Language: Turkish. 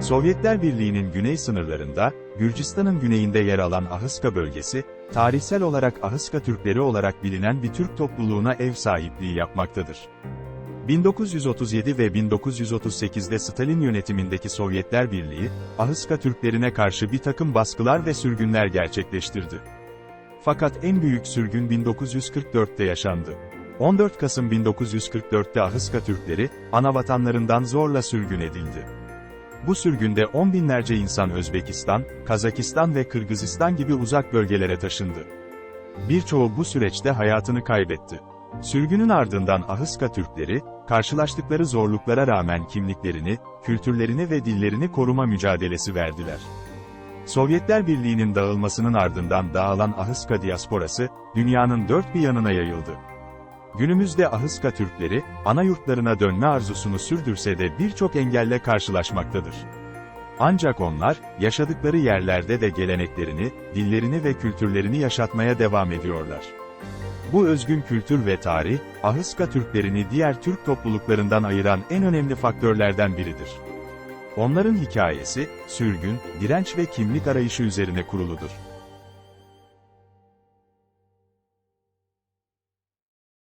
Sovyetler Birliği'nin güney sınırlarında, Gürcistan'ın güneyinde yer alan Ahıska bölgesi, tarihsel olarak Ahıska Türkleri olarak bilinen bir Türk topluluğuna ev sahipliği yapmaktadır. 1937 ve 1938'de Stalin yönetimindeki Sovyetler Birliği, Ahıska Türklerine karşı bir takım baskılar ve sürgünler gerçekleştirdi. Fakat en büyük sürgün 1944'te yaşandı. 14 Kasım 1944'te Ahıska Türkleri, ana vatanlarından zorla sürgün edildi. Bu sürgünde on binlerce insan Özbekistan, Kazakistan ve Kırgızistan gibi uzak bölgelere taşındı. Birçoğu bu süreçte hayatını kaybetti. Sürgünün ardından Ahıska Türkleri, karşılaştıkları zorluklara rağmen kimliklerini, kültürlerini ve dillerini koruma mücadelesi verdiler. Sovyetler Birliği'nin dağılmasının ardından dağılan Ahıska diasporası, dünyanın dört bir yanına yayıldı. Günümüzde Ahıska Türkleri, ana yurtlarına dönme arzusunu sürdürse de birçok engelle karşılaşmaktadır. Ancak onlar, yaşadıkları yerlerde de geleneklerini, dillerini ve kültürlerini yaşatmaya devam ediyorlar. Bu özgün kültür ve tarih, Ahıska Türklerini diğer Türk topluluklarından ayıran en önemli faktörlerden biridir. Onların hikayesi, sürgün, direnç ve kimlik arayışı üzerine kuruludur.